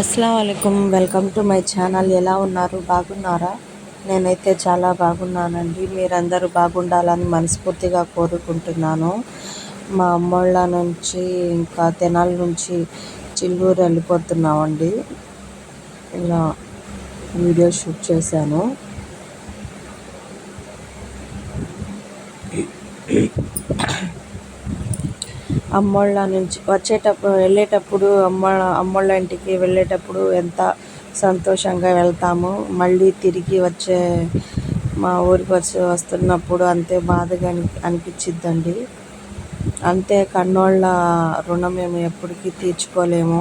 అస్సలం welcome to my channel. ఎలా ఉన్నారు? బాగున్నారా? నేనైతే చాలా బాగున్నానండి. మీరందరూ బాగుండాలని మనస్ఫూర్తిగా కోరుకుంటున్నాను. మా అమ్మోళ్ళ నుంచి ఇంకా తెనాల నుంచి చిల్లూరు వెళ్ళిపోతున్నామండి. ఇలా వీడియో షూట్ చేశాను. అమ్మోళ్ళ నుంచి వచ్చేటప్పుడు వెళ్ళేటప్పుడు అమ్మ అమ్మోళ్ళ ఇంటికి వెళ్ళేటప్పుడు ఎంత సంతోషంగా వెళ్తాము. మళ్ళీ తిరిగి వచ్చే మా ఊరికి వచ్చి వస్తున్నప్పుడు అంతే బాధగా అని అనిపించిద్దండి అంతే కన్నోళ్ళ రుణం మేము ఎప్పటికీ తీర్చుకోలేము.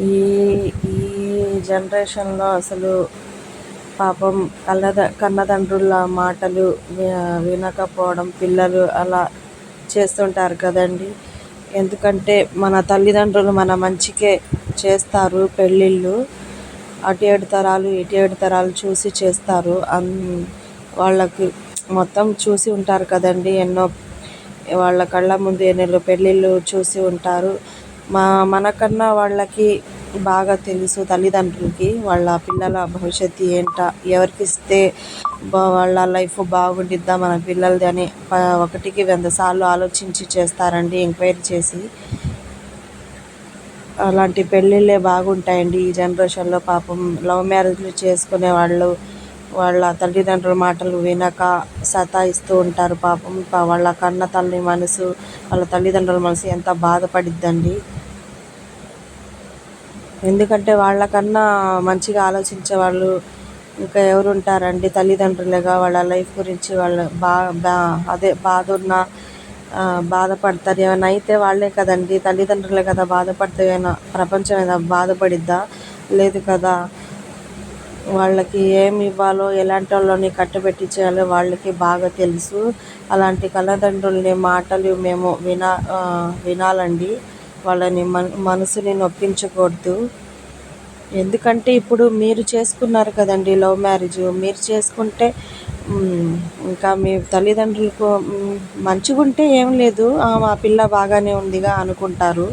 ఈ ఈ జనరేషన్లో అసలు పాపం కన్నద కన్నతండ్రుల మాటలు వినకపోవడం పిల్లలు అలా చేస్తుంటారు కదండి. ఎందుకంటే మన తల్లిదండ్రులు మన మంచికే చేస్తారు పెళ్ళిళ్ళు. అటు ఏడు తరాలు ఇటు ఏడు తరాలు చూసి చేస్తారు. అన్ వాళ్ళకి మొత్తం చూసి ఉంటారు కదండి. ఎన్నో వాళ్ళ కళ్ళ ముందు ఎన్నెల్లో పెళ్ళిళ్ళు చూసి ఉంటారు. మా మనకన్నా వాళ్ళకి బాగా తెలుసు తల్లిదండ్రులకి వాళ్ళ పిల్లల భవిష్యత్తు ఏంట ఎవరికి ఇస్తే వాళ్ళ లైఫ్ బాగుండిద్దా మన పిల్లలది అని ఒకటికి వంద సార్లు ఆలోచించి చేస్తారండి ఎంక్వైరీ చేసి. అలాంటి పెళ్ళిళ్ళే బాగుంటాయండి ఈ జనరేషన్లో పాపం. లవ్ మ్యారేజ్లు చేసుకునే వాళ్ళు వాళ్ళ తల్లిదండ్రుల మాటలు వినక సతాయిస్తూ ఉంటారు పాపం. వాళ్ళ కన్న తల్లి మనసు వాళ్ళ తల్లిదండ్రుల మనసు ఎంత బాధపడిద్దండి. ఎందుకంటే వాళ్ళకన్నా మంచిగా ఆలోచించే వాళ్ళు ఇంకా ఎవరు ఉంటారండి తల్లిదండ్రులుగా వాళ్ళ లైఫ్ గురించి వాళ్ళ బా బా అదే బాధ ఉన్న బాధపడతారు. ఏమైనా అయితే వాళ్ళే కదండి. తల్లిదండ్రులే కదా బాధపడితే ఏమైనా ప్రపంచం ఏమైనా బాధపడిద్దా? లేదు కదా. వాళ్ళకి ఏమి ఇవ్వాలో ఎలాంటి వాళ్ళని కట్టబెట్టి చేయాలో వాళ్ళకి బాగా తెలుసు. అలాంటి తల్లిదండ్రులని మాటలు మేము వినా వినాలండి. వాళ్ళని మన మనసుని నొప్పించకూడదు. ఎందుకంటే ఇప్పుడు మీరు చేసుకున్నారు కదండి లవ్ మ్యారేజ్. మీరు చేసుకుంటే ఇంకా మీ తల్లిదండ్రులకు మంచిగా ఉంటే ఏం లేదు. మా పిల్ల బాగానే ఉందిగా అనుకుంటారు.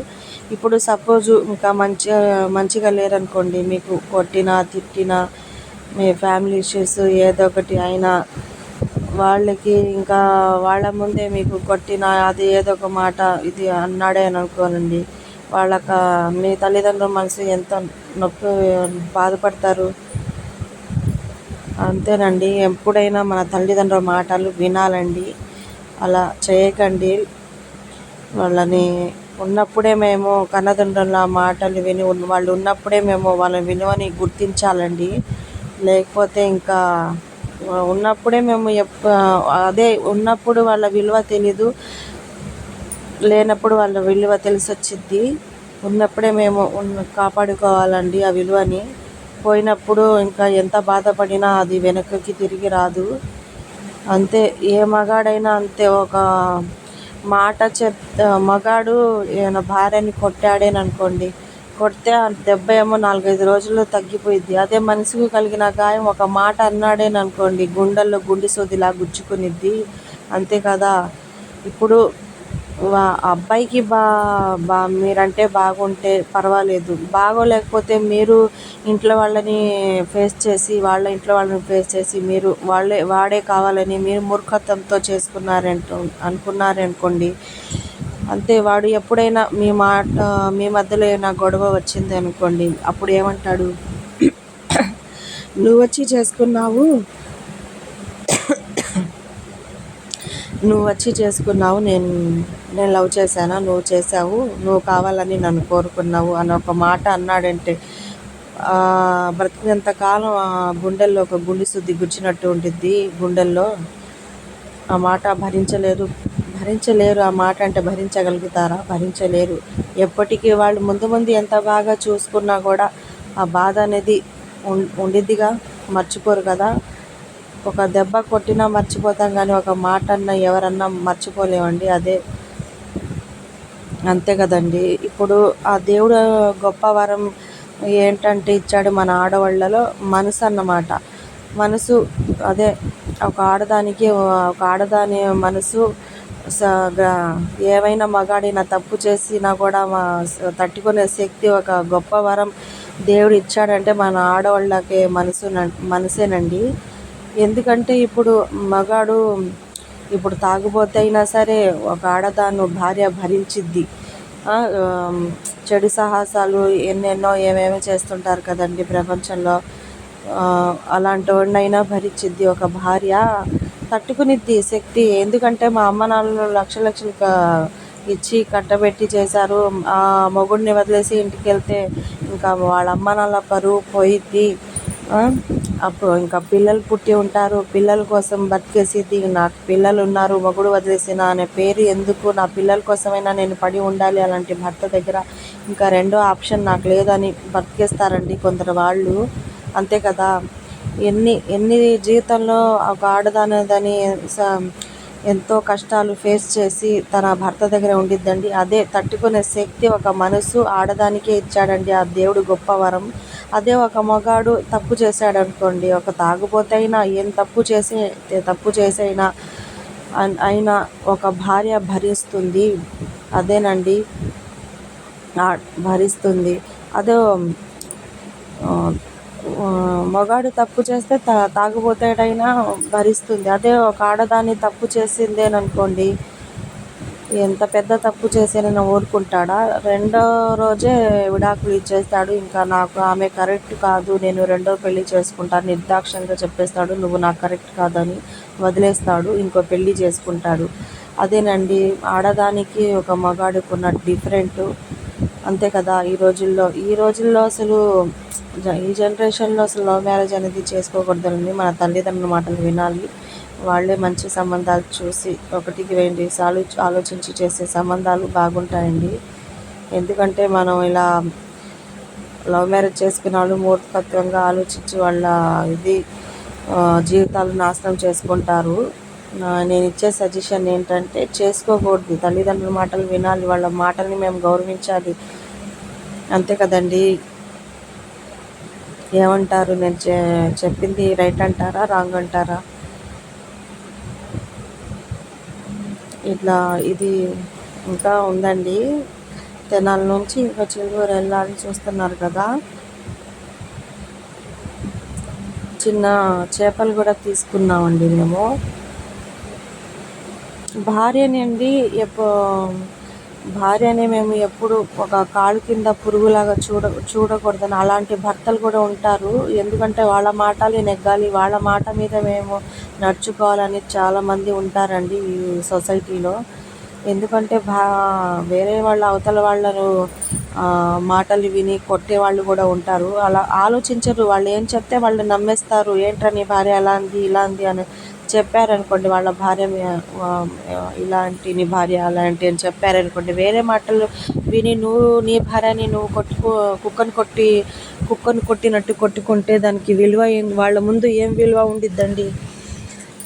ఇప్పుడు సపోజ్ ఇంకా మంచి మంచిగా లేరనుకోండి మీకు కొట్టినా తిట్టినా మీ ఫ్యామిలీ ఇష్యూస్ ఏదో ఒకటి అయినా వాళ్ళకి ఇంకా వాళ్ళ ముందే మీకు కొట్టిన అది ఏదో ఒక మాట ఇది అన్నాడే అని అనుకోనండి. వాళ్ళకి మీ తల్లిదండ్రుల మనసు ఎంత నొప్పి బాధపడతారు? అంతేనండి. ఎప్పుడైనా మన తల్లిదండ్రుల మాటలు వినాలండి. అలా చేయకండి. వాళ్ళని ఉన్నప్పుడే మేము కన్నతండ్రుల మాటలు విని వాళ్ళు ఉన్నప్పుడే మేము వాళ్ళ విలువని గుర్తించాలండి. లేకపోతే ఇంకా ఉన్నప్పుడే మేము అదే ఉన్నప్పుడు వాళ్ళ విలువ తెలీదు. లేనప్పుడు వాళ్ళ విలువ తెలిసొచ్చిద్ది. ఉన్నప్పుడే మేము కాపాడుకోవాలండి ఆ విలువని. పోయినప్పుడు ఇంకా ఎంత బాధపడినా అది వెనక్కి తిరిగి రాదు. అంతే ఏ మగాడైనా అంతే ఒక మాట చెప్ మగాడు ఏమైనా భార్యని కొట్టాడేననుకోండి కొడితే దెబ్బ ఏమో నాలుగైదు రోజుల్లో తగ్గిపోయింది అదే మనసుకు కలిగిన గాయం ఒక మాట అన్నాడేననుకోండి గుండెల్లో గుండె సోదిలా గుచ్చుకునిద్ది. అంతే కదా? ఇప్పుడు అబ్బాయికి బా బా మీరంటే బాగుంటే పర్వాలేదు. బాగోలేకపోతే మీరు ఇంట్లో వాళ్ళని ఫేస్ చేసి వాళ్ళ ఇంట్లో వాళ్ళని ఫేస్ చేసి మీరు వాళ్ళే వాడే కావాలని మీరు మూర్ఖత్వంతో చేసుకున్నారంటూ అనుకున్నారనుకోండి అంతే వాడు ఎప్పుడైనా మీ మాట మీ మధ్యలో ఏమైనా గొడవ వచ్చింది అనుకోండి అప్పుడు ఏమంటాడు? నువ్వు వచ్చి చేసుకున్నావు? నువ్వు వచ్చి చేసుకున్నావు నేను నేను లవ్ చేశానా? నువ్వు చేసావు నువ్వు కావాలని నన్ను కోరుకున్నావు అని ఒక మాట అన్నాడంటే బ్రతికినంత కాలం ఆ గుండెల్లో ఒక గుండె శుద్ధి గుచ్చినట్టు ఉంటుంది గుండెల్లో. ఆ మాట భరించలేరు భరించలేరు ఆ మాట అంటే భరించగలుగుతారా? భరించలేరు. ఎప్పటికీ వాళ్ళు ముందు ముందు ఎంత బాగా చూసుకున్నా కూడా ఆ బాధ అనేది ఉండిద్దిగా మర్చిపోరు కదా. ఒక దెబ్బ కొట్టినా మర్చిపోతాం కానీ ఒక మాట అన్న ఎవరన్నా మర్చిపోలేమండి అదే. అంతే కదండి. ఇప్పుడు ఆ దేవుడు గొప్ప వరం ఏంటంటే ఇచ్చాడు మన ఆడవాళ్ళలో మనసు అన్నమాట. మనసు అదే ఒక ఆడదానికి ఒక ఆడదాని మనసు స గ- ఏవైనా మగాడైనా తప్పు చేసినా కూడా మా తట్టుకునే శక్తి ఒక గొప్ప వరం దేవుడు ఇచ్చాడంటే మన ఆడవాళ్ళకే మనసు మనసేనండి. ఎందుకంటే ఇప్పుడు మగాడు ఇప్పుడు తాగుబోతే అయినా సరే ఒక ఆడదాను భార్య భరించిద్ది. చెడు సాహసాలు ఎన్నెన్నో ఏమేమి చేస్తుంటారు కదండి ప్రపంచంలో. అలాంటి వాడినైనా భరించిద్ది ఒక భార్య. తట్టుకునిద్ది శక్తి. ఎందుకంటే మా అమ్మ నాన్నలు లక్ష లక్షలు ఇచ్చి కట్టబెట్టి చేశారు. ఆ మొగుడిని వదిలేసి ఇంటికి వెళ్తే ఇంకా వాళ్ళ అమ్మ నాన్న పరువు పోయిద్ది. అప్పుడు ఇంకా పిల్లలు పుట్టి ఉంటారు. పిల్లల కోసం బతికేసిద్ది. నాకు పిల్లలు ఉన్నారు మొగుడు వదిలేసిన అనే పేరు ఎందుకు నా పిల్లల కోసమైనా నేను పడి ఉండాలి అలాంటి భర్త దగ్గర? ఇంకా రెండో ఆప్షన్ నాకు లేదని బతికేస్తారండి కొందరు వాళ్ళు. అంతే కదా. ఎన్ని ఎన్ని జీవితంలో ఒక ఆడదానిదని స- ఎంతో కష్టాలు ఫేస్ చేసి తన భర్త దగ్గర ఉండిద్దండి. అదే తట్టుకునే శక్తి ఒక మనసు ఆడదానికే ఇచ్చాడండి ఆ దేవుడు గొప్ప వరం. అదే ఒక మగాడు తప్పు చేశాడు అనుకోండి ఒక తాగుబోతైనా ఏం తప్పు చేసి తప్పు చేసైనా అయినా ఒక భార్య భరిస్తుంది. అదేనండి ఆ- భరిస్తుంది. అదే మగాడు తప్పు చేస్తే తా తాగుబోతాడైనా భరిస్తుంది. అదే ఒక ఆడదాన్ని తప్పు చేసిందేననుకోండి ఎంత పెద్ద తప్పు చేసేనైనా ఊరుకుంటాడా? రెండో రోజే విడాకులు ఇచ్చేస్తాడు. ఇంకా నాకు ఆమె కరెక్ట్ కాదు నేను రెండో పెళ్ళి చేసుకుంటాను నిర్దాక్షంగా చెప్పేస్తాడు నువ్వు నాకు కరెక్ట్ కాదని వదిలేస్తాడు ఇంకో పెళ్ళి చేసుకుంటాడు. అదేనండి ఆడదానికి ఒక మగాడికి ఉన్న డిఫరెంట్ అంతే కదా ఈ రోజుల్లో. ఈ రోజుల్లో అసలు జ- ఈ జనరేషన్లో అసలు లవ్ మ్యారేజ్ అనేది చేసుకోకూడదండి. మన తల్లిదండ్రుల మాటలు వినాలి. వాళ్ళే మంచి సంబంధాలు చూసి ఒకటికి రెండు సార్లు ఆలోచించి చేసే సంబంధాలు బాగుంటాయండి. ఎందుకంటే మనం ఇలా లవ్ మ్యారేజ్ చేసుకున్న వాళ్ళు మూర్ఖత్వంగా ఆలోచించి వాళ్ళ ఇది జీవితాలు నాశనం చేసుకుంటారు. నేను ఇచ్చే సజెషన్ ఏంటంటే చేసుకోకూడదు. తల్లిదండ్రుల మాటలు వినాలి వాళ్ళ మాటల్ని మేము గౌరవించాలి. అంతే కదండి. ఏమంటారు? నేను చె- చెప్పింది రైట్ అంటారా? రాంగ్ అంటారా? ఇట్లా ఇది ఇంకా ఉందండి. తెనాల నుంచి ఇంకా చిలుగురు వెళ్ళాలి చూస్తున్నారు కదా. చిన్న చేపలు కూడా తీసుకున్నామండి మేము. భార్యని అండి ఎప్పు భార్యని మేము ఎప్పుడు ఒక కాలు కింద పురుగులాగా చూడ చూడకూడదని అలాంటి భర్తలు కూడా ఉంటారు. ఎందుకంటే వాళ్ళ మాటలు నెగ్గాలి. వాళ్ళ మాట మీద మేము నడుచుకోవాలని చాలామంది ఉంటారండి ఈ సొసైటీలో. ఎందుకంటే భా వేరే వాళ్ళ అవతల వాళ్ళను మాటలు విని కొట్టే వాళ్ళు కూడా ఉంటారు. అలా ఆలోచించరు. వాళ్ళు ఏం చెప్తే వాళ్ళు నమ్మేస్తారు. ఏంట్రా నీ భార్య అలా అంది ఇలా అంది అని చెప్పారనుకోండి వాళ్ళ భార్య ఇలాంటి నీ భార్య అలాంటి అని చెప్పారనుకోండి వేరే మాటలు విని నువ్వు నీ భార్యని నువ్వు కొట్టుకో కుక్కను కొట్టి కుక్కను కొట్టినట్టు కొట్టుకుంటే దానికి విలువ ఏం వాళ్ళ ముందు ఏం విలువ ఉండిద్దండి?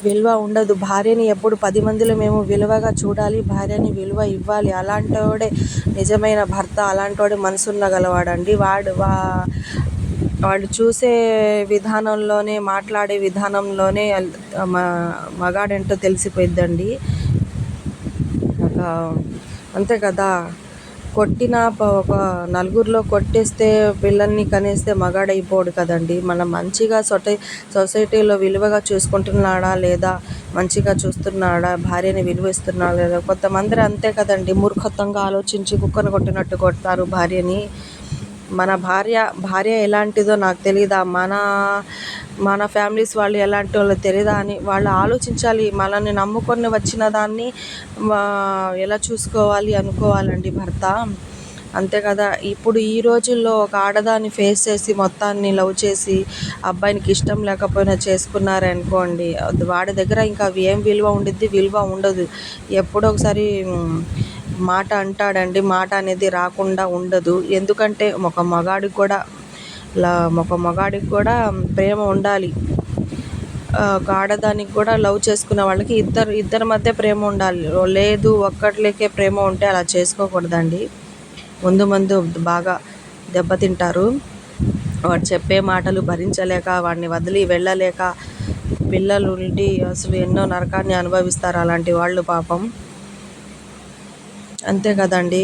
విలువ ఉండదు. భార్యని ఎప్పుడు పది మందిలో మేము విలువగా చూడాలి భార్యని విలువ ఇవ్వాలి. అలాంటోడే నిజమైన భర్త అలాంటోడే మనసున్న గలవాడండి. వాడు వా వాళ్ళు చూసే విధానంలోనే మాట్లాడే విధానంలోనే మగాడేంటో తెలిసిపోయిద్దండి. అంతే కదా. కొట్టిన ప- ఒక నలుగురిలో కొట్టేస్తే పిల్లల్ని కనేస్తే మగాడైపోడు కదండి. మనం మంచిగా సొటై సొసైటీలో విలువగా చూసుకుంటున్నాడా లేదా? మంచిగా చూస్తున్నాడా? భార్యని విలువిస్తున్నాడా లేదా? కొంతమంది అంతే కదండి. మూర్ఖత్వంగా ఆలోచించి కుక్కను కొట్టినట్టు కొడతారు భార్యని. మన భార్య భార్య ఎలాంటిదో నాకు తెలియదా మన మన ఫ్యామిలీస్ వాళ్ళు ఎలాంటి వాళ్ళు తెలియదా అని వాళ్ళు ఆలోచించాలి. మనల్ని నమ్ముకొని వచ్చిన దాన్ని ఎలా చూసుకోవాలి అనుకోవాలండి భర్త. అంతే కదా. ఇప్పుడు ఈ రోజుల్లో ఒక ఆడదాన్ని ఫేస్ చేసి మొత్తాన్ని లవ్ చేసి అబ్బాయినికి ఇష్టం లేకపోయినా చేసుకున్నారనుకోండి వాడి దగ్గర ఇంకా అవి ఏం విలువ ఉండిద్ది? విలువ ఉండదు. ఎప్పుడో ఒకసారి మాట అంటాడండి. మాట అనేది రాకుండా ఉండదు. ఎందుకంటే ఒక మగాడికి కూడా ఒక మగాడికి కూడా ప్రేమ ఉండాలి. ఒక ఆడదానికి కూడా లవ్ చేసుకునే వాళ్ళకి ఇద్దరు ఇద్దరి మధ్య ప్రేమ ఉండాలి. లేదు ఒక్కట్లేకే ప్రేమ ఉంటే అలా చేసుకోకూడదండి. ముందు ముందు బాగా దెబ్బతింటారు. వాడు చెప్పే మాటలు భరించలేక వాడిని వదిలి వెళ్ళలేక పిల్లలు ఉండి అసలు ఎన్నో నరకాన్ని అనుభవిస్తారు అలాంటి వాళ్ళు పాపం. అంతే కదండి.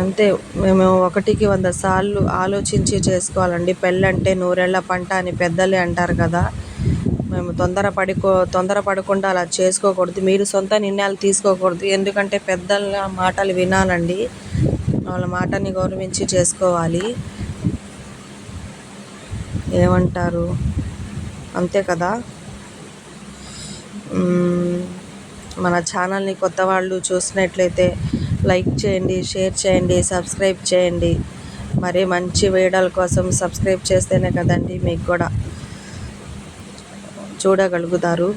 అంతే మేము ఒకటికి వంద సార్లు ఆలోచించి చేసుకోవాలండి. పెళ్ళంటే నూరేళ్ళ పంట అని పెద్దలే అంటారు కదా. మేము తొందర పడుకో తొందర పడకుండా అలా చేసుకోకూడదు. మీరు సొంత నిర్ణయాలు తీసుకోకూడదు. ఎందుకంటే పెద్దల మాటలు వినాలండి. వాళ్ళ మాటని గౌరవించి చేసుకోవాలి. ఏమంటారు? అంతే కదా. మన ఛానల్ని కొత్త వాళ్ళు చూసినట్లయితే లైక్ చేయండి షేర్ చేయండి సబ్స్క్రైబ్ చేయండి. మరి మంచి వీడియోల కోసం సబ్స్క్రైబ్ చేస్తేనే కదండి మీకు కూడా చూడగలుగుతారు.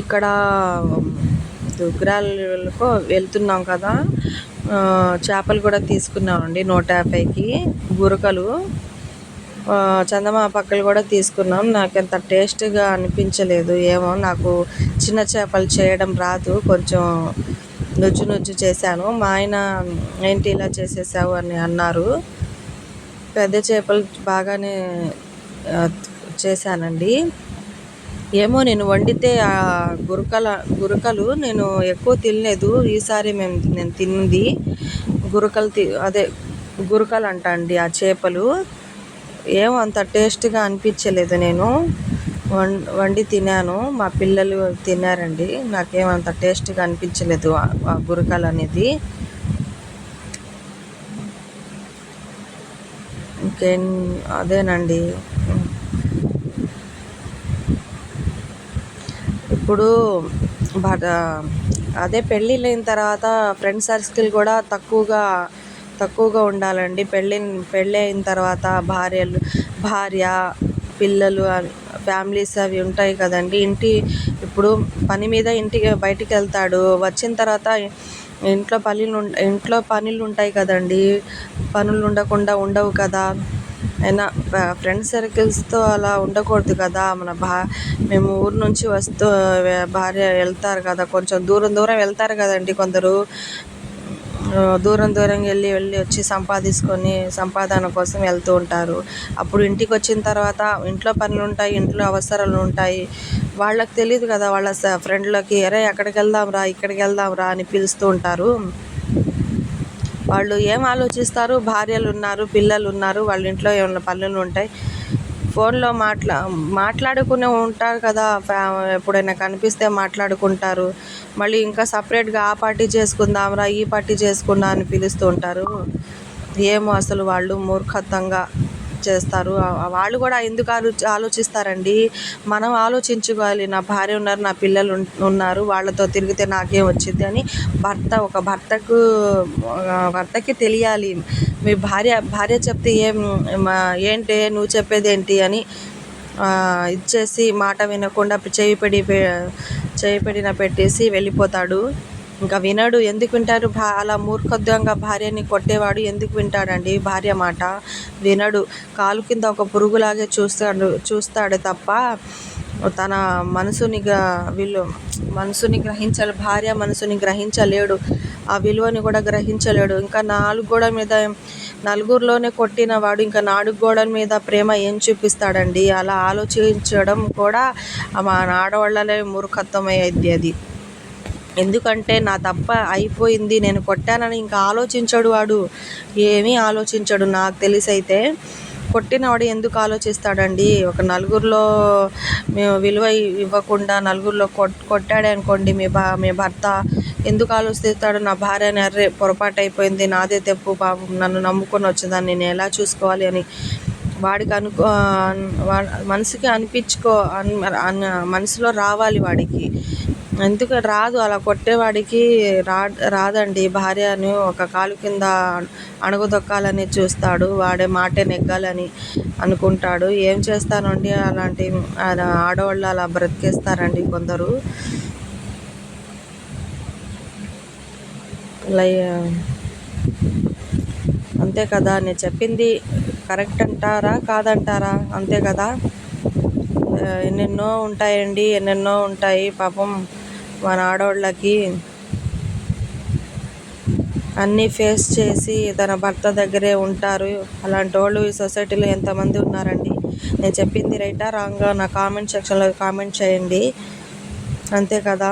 ఇక్కడ దుగ్గరాలకు వెళ్తున్నాం కదా. చేపలు కూడా తీసుకున్నామండి నూట యాభైకి. గురకలు చందమా పక్కలు కూడా తీసుకున్నాం. నాకు అంత టేస్ట్గా అనిపించలేదు. ఏమో నాకు చిన్న చేపలు చేయడం రాదు. కొంచెం నుజ్జు నుజ్జు చేశాను. మా ఆయన ఏంటి ఇలా చేసేసావు? అని అన్నారు. పెద్ద చేపలు బాగానే చేశానండి. ఏమో నేను వండితే ఆ గురకల గురకలు నేను ఎక్కువ తినలేదు. ఈసారి మేము నేను తిన్నది గురకలు తి అదే గురకలు అంట అండి ఆ చేపలు. ఏం అంత టేస్ట్గా అనిపించలేదు నేను. వం వండి తినాను మా పిల్లలు తిన్నారండి. నాకేమంత టేస్ట్గా అనిపించలేదు ఆ- గురకాలు అనేది. ఇంకేం అదేనండి. ఇప్పుడు బట్ అదే పెళ్ళిళ్ళైన తర్వాత ఫ్రెండ్ సర్కిల్ కూడా తక్కువగా తక్కువగా ఉండాలండి. పెళ్ళి పెళ్ళి అయిన తర్వాత భార్యలు భార్య పిల్లలు ఫ్యామిలీస్ అవి ఉంటాయి కదండి. ఇంటి ఇప్పుడు పని మీద ఇంటికి బయటికి వెళ్తాడు. వచ్చిన తర్వాత ఇంట్లో పనులు ఇంట్లో పనులు ఉంటాయి కదండి. పనులు ఉండకుండా ఉండవు కదా. అయినా ఫ్రెండ్ సర్కిల్స్తో అలా ఉండకూడదు కదా. మన భా మేము ఊరు నుంచి వస్తూ భార్య వెళ్తారు కదా. కొంచెం దూరం దూరం వెళ్తారు కదండి కొందరు. దూరం దూరం వెళ్ళి వెళ్ళి వచ్చి సంపాదించుకొని సంపాదన కోసం వెళ్తూ ఉంటారు. అప్పుడు ఇంటికి వచ్చిన తర్వాత ఇంట్లో పనులు ఉంటాయి ఇంట్లో అవసరాలు ఉంటాయి. వాళ్ళకి తెలియదు కదా వాళ్ళ స- ఫ్రెండ్లకి అరే అక్కడికి వెళ్దాం రా ఇక్కడికి వెళ్దాం రా అని పిలుస్తూ ఉంటారు. వాళ్ళు ఏం ఆలోచిస్తారు? భార్యలు ఉన్నారు పిల్లలు ఉన్నారు వాళ్ళ ఇంట్లో ఏమైనా పనులు ఉంటాయి? ఫోన్లో మాట్లా మాట్లాడుకునే ఉంటారు కదా ఫ్యా ఎప్పుడైనా కనిపిస్తే మాట్లాడుకుంటారు. మళ్ళీ ఇంకా సపరేట్గా ఆ పార్టీ చేసుకుందాంరా ఈ పార్టీ చేసుకుందాం అని పిలుస్తూ ఉంటారు. ఏమో అసలు వాళ్ళు మూర్ఖత్వంగా చేస్తారు. వాళ్ళు కూడా ఎందుకు ఆలో ఆలోచిస్తారండి? మనం ఆలోచించుకోవాలి. నా భార్య ఉన్నారు నా పిల్లలు ఉన్నారు వాళ్ళతో తిరిగితే నాకేం వచ్చింది అని భర్త ఒక భర్తకు భర్తకి తెలియాలి. మీ భార్య భార్య చెప్తే ఏం ఏంటి నువ్వు చెప్పేది ఏంటి అని ఇచ్చేసి మాట వినకుండా చేయి పెడి చేయి పెడిన పెట్టేసి వెళ్ళిపోతాడు. ఇంకా వినడు ఎందుకు వింటారు? భా అలా మూర్ఖద్వంగా భార్యని కొట్టేవాడు ఎందుకు వింటాడండి? భార్య మాట వినడు. కాలు కింద ఒక పురుగులాగే చూస్తాడు చూస్తాడు తప్ప తన మనసుని విలు మనసుని గ్రహించాలి భార్య మనసుని గ్రహించలేడు ఆ విలువని కూడా గ్రహించలేడు. ఇంకా నాలుగు గోడల మీద నలుగురిలోనే కొట్టిన వాడు ఇంకా నాలుగు గోడల మీద ప్రేమ ఏం చూపిస్తాడండి? అలా ఆలోచించడం కూడా మా ఆడవాళ్ళలే మూర్ఖత్వం అది. ఎందుకంటే నా తప్ప అయిపోయింది నేను కొట్టానని ఇంకా ఆలోచించడు వాడు. ఏమీ ఆలోచించడు. నాకు తెలిసి అయితే కొట్టినవాడు ఎందుకు ఆలోచిస్తాడండి? ఒక నలుగురిలో మేము విలువ ఇవ్వకుండా నలుగురిలో కొట్ కొట్టాడే అనుకోండి మీ భా మీ భర్త ఎందుకు ఆలోచిస్తాడు? నా భార్య అర్రే పొరపాటు అయిపోయింది నాదే తెప్పు పాపం నన్ను నమ్ముకొని వచ్చిందని నేను ఎలా చూసుకోవాలి అని వాడికి అనుకో వా- మనసుకి అనిపించుకో అన్ అన్ మనసులో రావాలి వాడికి. ఎందుకు రాదు. అలా కొట్టేవాడికి రా రాదండి. భార్యను ఒక కాలు కింద అణగుదొక్కాలని చూస్తాడు. వాడే మాటే నెగ్గాలని అనుకుంటాడు. ఏం చేస్తానండి? అలాంటి ఆడవాళ్ళు అలా బ్రతికేస్తారండి కొందరు. లై అంతే కదా. నేను చెప్పింది కరెక్ట్ అంటారా? కాదంటారా? అంతే కదా. ఎన్నెన్నో ఉంటాయండి. ఎన్నెన్నో ఉంటాయి. పాపం మన ఆడవాళ్ళకి అన్నీ ఫేస్ చేసి తన భర్త దగ్గరే ఉంటారు. అలాంటి వాళ్ళు ఈ సొసైటీలో ఎంతమంది ఉన్నారండి? నేను చెప్పింది రైటా రాంగా నా కామెంట్ సెక్షన్లో కామెంట్ చేయండి. అంతే కదా?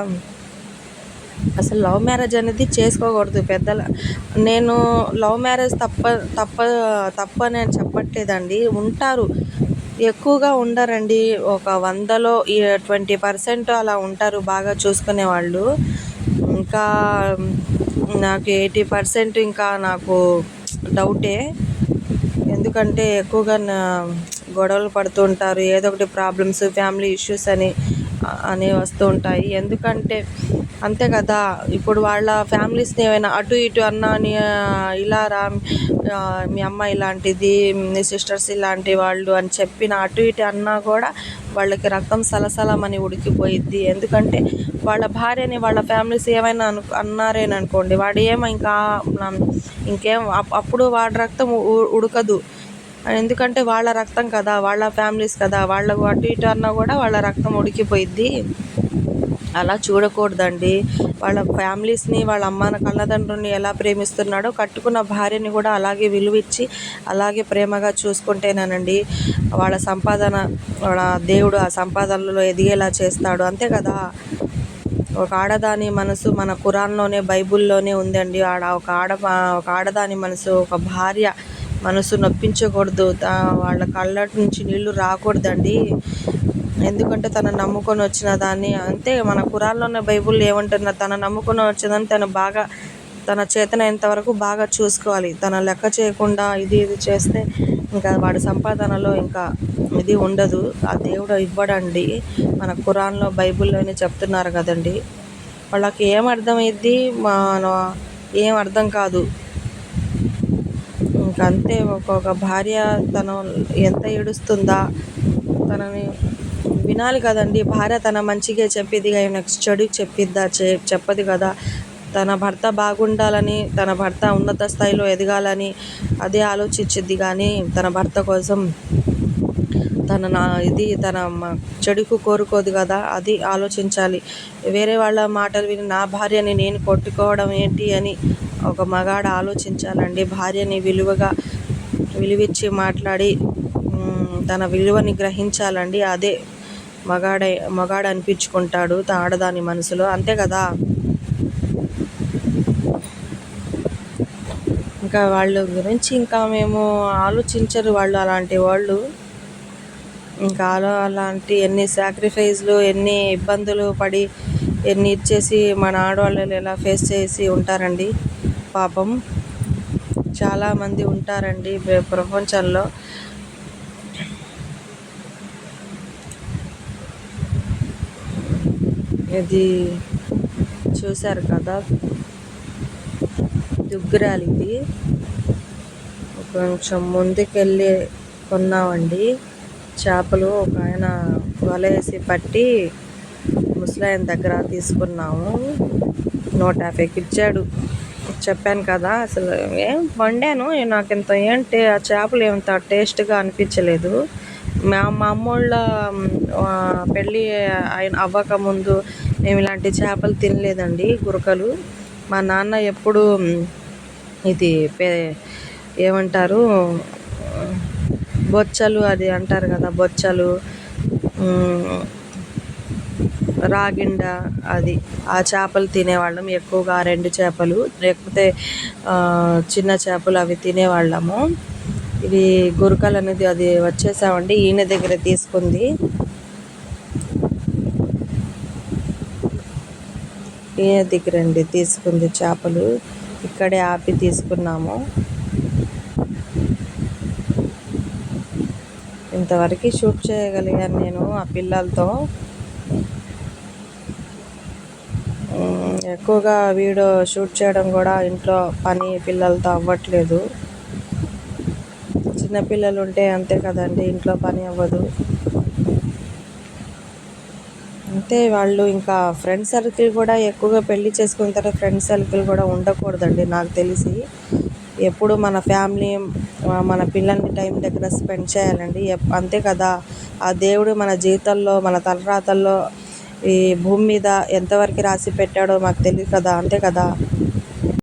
అసలు లవ్ మ్యారేజ్ అనేది చేసుకోకూడదు పెద్దల నేను లవ్ మ్యారేజ్ తప్ప తప్ప తప్ప నేను చెప్పట్లేదండి. ఉంటారు. ఎక్కువగా ఉండరండి. ఒక వందలో ట్వంటీ పర్సెంట్ అలా ఉంటారు బాగా చూసుకునే వాళ్ళు. ఇంకా నాకు ఎయిటీ పర్సెంట్ ఇంకా నాకు డౌటే. ఎందుకంటే ఎక్కువగా నా గొడవలు పడుతూ ఉంటారు. ఏదో ఒకటి ప్రాబ్లమ్స్ ఫ్యామిలీ ఇష్యూస్ అని అనే వస్తూ ఉంటాయి. ఎందుకంటే అంతే కదా ఇప్పుడు వాళ్ళ ఫ్యామిలీస్ని ఏమైనా అటు ఇటు అన్నా అని ఇలా రా మీ అమ్మ ఇలాంటిది మీ సిస్టర్స్ ఇలాంటి వాళ్ళు అని చెప్పిన అటు ఇటు అన్నా కూడా వాళ్ళకి రక్తం సలసలమని ఉడికిపోయిద్ది. ఎందుకంటే వాళ్ళ భార్యని వాళ్ళ ఫ్యామిలీస్ ఏమైనా అను అన్నారేననుకోండి వాడు ఏమో ఇంకా ఇంకేం అప్పుడు వాడి రక్తం ఉ- ఉడకదు. ఎందుకంటే వాళ్ళ రక్తం కదా వాళ్ళ ఫ్యామిలీస్ కదా వాళ్ళ అటు ఇటు అన్నా కూడా వాళ్ళ రక్తం ఉడికిపోయిద్ది. అలా చూడకూడదండి. వాళ్ళ ఫ్యామిలీస్ని వాళ్ళ అమ్మ కళ్ళదండ్రుల్ని ఎలా ప్రేమిస్తున్నాడో కట్టుకున్న భార్యని కూడా అలాగే విలువిచ్చి అలాగే ప్రేమగా చూసుకుంటేనేనండి వాళ్ళ సంపాదన వాళ్ళ దేవుడు ఆ సంపాదనలో ఎదిగేలా చేస్తాడు. అంతే కదా? ఒక ఆడదాని మనసు మన కురాన్లోనే బైబిల్లోనే ఉందండి. ఆడ ఒక ఆడ ఒక ఆడదాని మనసు ఒక భార్య మనసు నొప్పించకూడదు. తా- వాళ్ళ కళ్ళ నుంచి నీళ్ళు రాకూడదండి. ఎందుకంటే తన నమ్ముకొని వచ్చిన దాన్ని అంతే మన ఖురాన్లోనే బైబిల్ ఏమంటున్నా తన నమ్ముకొని వచ్చిందని తను బాగా తన చేతనైనంత వరకు బాగా చూసుకోవాలి. తన లెక్క చేయకుండా ఇది ఇది చేస్తే ఇంకా వాడి సంపాదనలో ఇంకా ఇది ఉండదు. ఆ దేవుడు ఇవ్వడండి. మన కురాన్లో బైబిల్లోనే చెప్తున్నారు కదండి. వాళ్ళకి ఏం అర్థమైద్ది? మన ఏం అర్థం కాదు. అంతే ఒక్కొక్క భార్య తను ఎంత ఏడుస్తుందా తనని వినాలి కదండి. భార్య తన మంచిగా చెప్పిద్ది కానీ నెక్స్ట్ చెడు చెప్పిద్దా చె చెప్పదు కదా. తన భర్త బాగుండాలని తన భర్త ఉన్నత స్థాయిలో ఎదగాలని అదే ఆలోచించిద్ది కానీ తన భర్త కోసం తన నా ఇది తన చెడుకు కోరుకోదు కదా. అది ఆలోచించాలి. వేరే వాళ్ళ మాటలు విని నా భార్యని నేను కొట్టుకోవడం ఏంటి అని ఒక మగాడు ఆలోచించాలండి. భార్యని విలువగా విలువిచ్చి మాట్లాడి తన విలువని గ్రహించాలండి. అదే మగాడే మగాడు అనిపించుకుంటాడు తా- ఆడదాని మనసులో. అంతే కదా? ఇంకా వాళ్ళ గురించి ఇంకా మేము ఆలోచించరు వాళ్ళు అలాంటి వాళ్ళు. ఇంకా అలా అలాంటి ఎన్ని సాక్రిఫైస్లు ఎన్ని ఇబ్బందులు పడి ఎన్ని ఇచ్చేసి మన ఆడవాళ్ళు ఎలా ఫేస్ చేసి ఉంటారండి? పాపం చాలామంది ఉంటారండి ప్రపంచంలో. ఇది చూశారు కదా? దుగ్గురాలు ఇది కొంచెం ముందుకెళ్ళి కొన్నామండి. చేపలు ఒక ఆయన వలేసి పట్టి ముసలాయన దగ్గర తీసుకున్నాము. నూట యాభైకి ఇచ్చాడు. చెప్పాను కదా అసలు. ఏం వండాను. నాకు ఇంత ఏంటి ఆ చేపలు ఏమంత టేస్ట్గా అనిపించలేదు. మా మా అమ్మోళ్ళ పెళ్ళి ఆయన అవ్వక ముందు మేము ఇలాంటి చేపలు తినలేదండి గురకలు. మా నాన్న ఎప్పుడు ఇది పే ఏమంటారు బొచ్చలు అది అంటారు కదా బొచ్చలు రాగిండ అది ఆ చేపలు తినేవాళ్ళం. ఎక్కువగా రెండు చేపలు లేకపోతే చిన్న చేపలు అవి తినేవాళ్ళము. ఇది గురకలు అనేది అది వచ్చేసామండి ఈయన దగ్గర తీసుకుంది. ఈయన దగ్గర అండి తీసుకుంది చేపలు. ఇక్కడే ఆపి తీసుకున్నాము. ఇంతవరకు షూట్ చేయగలిగాను నేను ఆ పిల్లలతో. ఎక్కువగా వీడియో షూట్ చేయడం కూడా ఇంట్లో పని పిల్లలతో అవ్వట్లేదు. చిన్నపిల్లలు ఉంటే అంతే కదండి ఇంట్లో పని అవ్వదు. అంతే వాళ్ళు ఇంకా ఫ్రెండ్ సర్కిల్ కూడా ఎక్కువగా పెళ్ళి చేసుకున్న తర్వాత ఫ్రెండ్ సర్కిల్ కూడా ఉండకూడదండి నాకు తెలిసి. ఎప్పుడు మన ఫ్యామిలీ మన పిల్లల్ని టైం దగ్గర స్పెండ్ చేయాలండి. ఎప్- అంతే కదా. ఆ దేవుడు మన జీవితంలో మన తలరాతల్లో ఈ భూమి మీద ఎంతవరకు రాసి పెట్టాడో మాకు తెలియదు కదా అంతే కదా?